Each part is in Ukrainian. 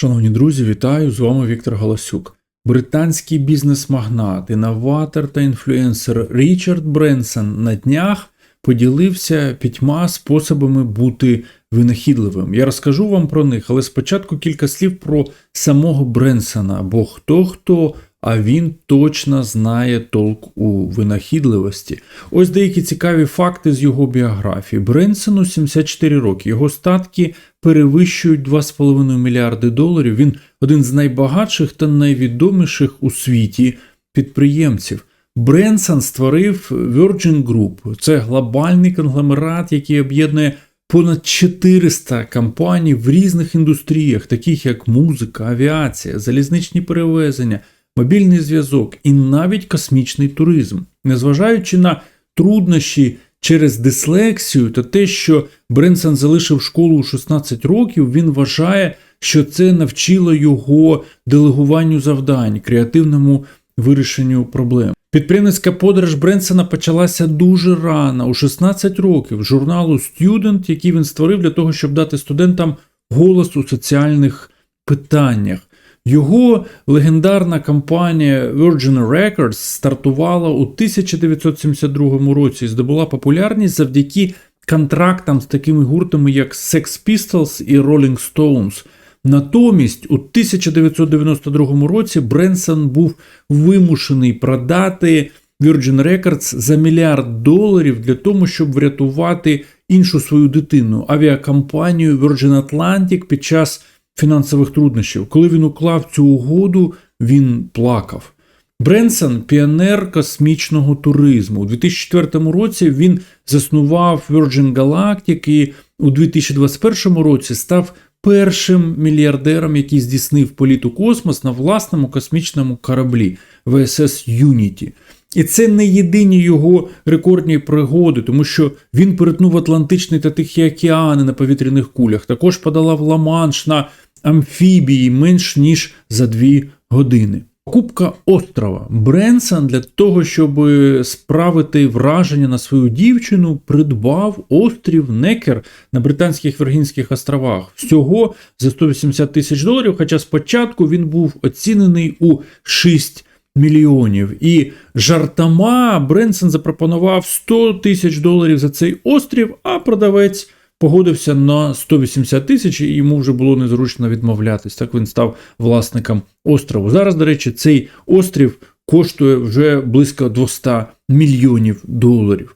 Шановні друзі, вітаю! З вами Віктор Галасюк. Британський бізнес-магнат, інноватор та інфлюенсер Річард Бренсон на днях поділився п'ятьма способами бути винахідливим. Я розкажу вам про них, але спочатку кілька слів про самого Бренсона, бо хто хто, а він точно знає толк у винахідливості. Ось деякі цікаві факти з його біографії. Бренсону 74 роки. Його статки перевищують 2,5 мільярди доларів. Він один з найбагатших та найвідоміших у світі підприємців. Бренсон створив Virgin Group. Це глобальний конгломерат, який об'єднує понад 400 компаній в різних індустріях, таких як музика, авіація, залізничні перевезення, мобільний зв'язок і навіть космічний туризм. Незважаючи на труднощі через дислексію та те, що Бренсон залишив школу у 16 років, він вважає, що це навчило його делегуванню завдань, креативному вирішенню проблем. Підприємницька подорож Бренсона почалася дуже рано, у 16 років, журналу Student, який він створив для того, щоб дати студентам голос у соціальних питаннях. Його легендарна компанія Virgin Records стартувала у 1972 році і здобула популярність завдяки контрактам з такими гуртами, як Sex Pistols і Rolling Stones. Натомість у 1992 році Бренсон був вимушений продати Virgin Records за мільярд доларів для того, щоб врятувати іншу свою дитину авіакомпанію Virgin Atlantic під час фінансових труднощів. Коли він уклав цю угоду, він плакав. Бренсон піонер космічного туризму. У 2004 році він заснував Virgin Galactic і у 2021 році став першим мільярдером, який здійснив політ у космос на власному космічному кораблі ВСС Юніті. І це не єдині його рекордні пригоди, тому що він перетнув Атлантичний та Тихий океани на повітряних кулях, також подолав Ла-Манш на амфібії менш ніж за дві години. Покупка острова Бренсон для того, щоб справити враження на свою дівчину, придбав острів Некер на Британських Віргінських островах. Всього за 180 тисяч доларів. Хоча спочатку він був оцінений у 6 мільйонів. І жартома Бренсон запропонував 100 тисяч доларів за цей острів, а продавець погодився на 180 тисяч, і йому вже було незручно відмовлятись. Так він став власником острову. Зараз, до речі, цей острів коштує вже близько 200 мільйонів доларів.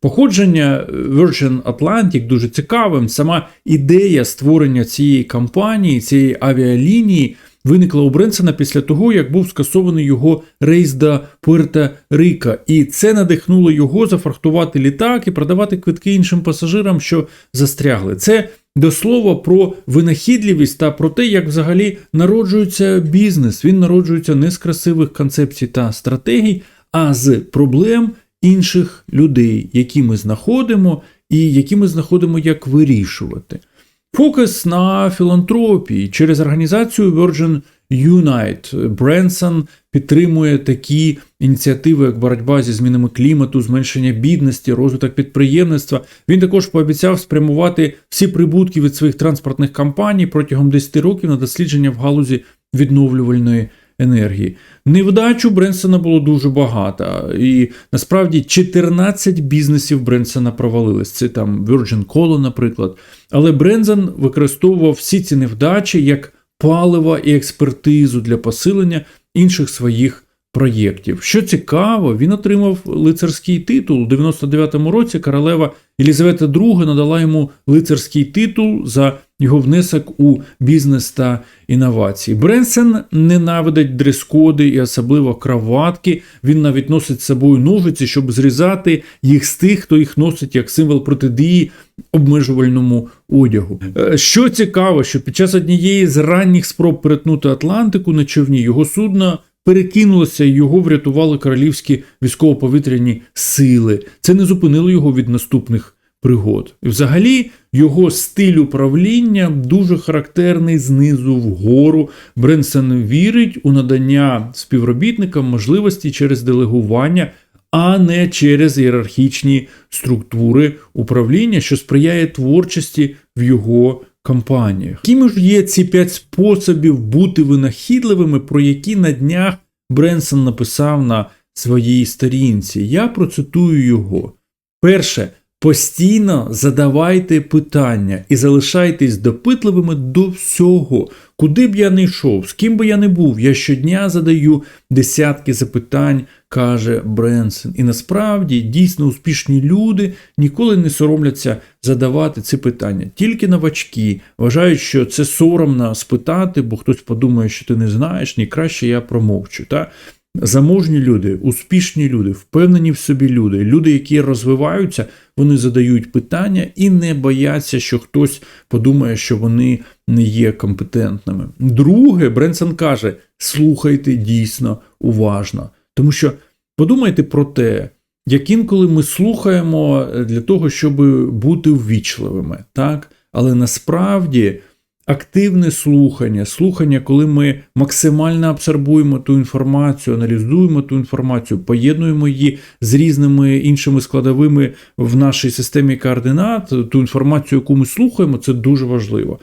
Походження Virgin Atlantic дуже цікавим. Сама ідея створення цієї компанії, цієї авіалінії виникла у Бренсона після того, як був скасований його рейс до Пуерто-Рика. І це надихнуло його зафрахтувати літак і продавати квитки іншим пасажирам, що застрягли. Це до слова про винахідливість та про те, як взагалі народжується бізнес. Він народжується не з красивих концепцій та стратегій, а з проблем інших людей, які ми знаходимо, і які ми знаходимо, як вирішувати. Фокус на філантропії через організацію Virgin Unite Бренсон підтримує такі ініціативи, як боротьба зі змінами клімату, зменшення бідності, розвиток підприємництва. Він також пообіцяв спрямувати всі прибутки від своїх транспортних компаній протягом 10 років на дослідження в галузі відновлювальної енергії. Невдачу Бренсона було дуже багато, і насправді 14 бізнесів Бренсона провалились. Це там Virgin Cola, наприклад. Але Бренсон використовував всі ці невдачі як паливо і експертизу для посилення інших своїх проєктів. Що цікаво, він отримав лицарський титул у 99-му році. Королева Єлізавета II надала йому лицарський титул за його внесок у бізнес та інновації. Бренсен ненавидить дрес-коди і особливо краватки. Він навіть носить з собою ножиці, щоб зрізати їх з тих, хто їх носить як символ протидії обмежувальному одягу. Е, Що цікаво, що під час однієї з ранніх спроб перетнути Атлантику на човні його судно перекинулося його врятували королівські військово-повітряні сили. Це не зупинило його від наступних пригод. І взагалі його стиль управління дуже характерний знизу вгору. Бренсон вірить у надання співробітникам можливості через делегування. А не через ієрархічні структури управління, що сприяє творчості в його компаніях. Якими ж є ці п'ять способів бути винахідливими, про які на днях Бренсон написав на своїй сторінці? Я процитую його. Перше. Постійно задавайте питання і залишайтесь допитливими до всього. Куди б я не йшов, з ким би я не був, я щодня задаю десятки запитань, каже Бренсен. І насправді дійсно успішні люди ніколи не соромляться задавати ці питання. Тільки новачки вважають, що це соромно спитати, бо хтось подумає, що ти не знаєш, ні краще я промовчу. Та? Заможні люди, успішні люди, впевнені в собі люди, люди, які розвиваються, вони задають питання і не бояться, що хтось подумає, що вони не є компетентними. Друге, Бренсон каже: слухайте дійсно уважно. Тому що подумайте про те, як інколи ми слухаємо для того, щоб бути ввічливими, так? Але насправді активне слухання, слухання, коли ми максимально абсорбуємо ту інформацію, аналізуємо ту інформацію, поєднуємо її з різними іншими складовими в нашій системі координат, ту інформацію, яку ми слухаємо, це дуже важливо.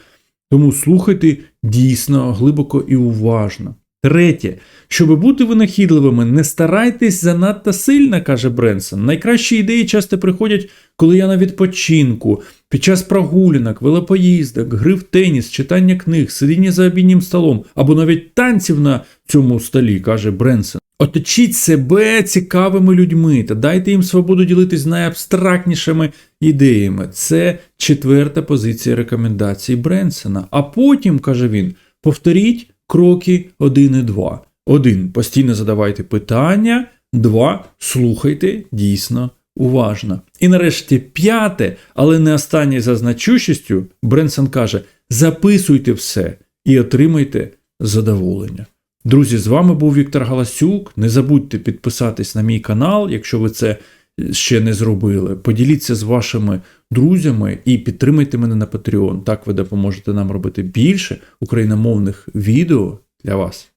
Тому слухайте дійсно глибоко і уважно. Третє, щоб бути винахідливими, не старайтесь занадто сильно, каже Бренсон. Найкращі ідеї часто приходять, коли я на відпочинку, під час прогулянок, велопоїздок, гри в теніс, читання книг, сидіння за обіднім столом або навіть танців на цьому столі, каже Бренсон. Оточіть себе цікавими людьми та дайте їм свободу ділитись найабстрактнішими ідеями. Це четверта позиція рекомендацій Бренсона. А потім, каже він, повторіть кроки 1 і 2. 1. Постійно задавайте питання. 2. Слухайте дійсно уважно. І нарешті п'яте, але не останнє за значущістю, Бренсон каже: записуйте все і отримайте задоволення. Друзі, з вами був Віктор Галасюк. Не забудьте підписатись на мій канал, якщо ви це ще не зробили. Поділіться з вашими друзями і підтримайте мене на Patreon. Так ви допоможете нам робити більше україномовних відео для вас.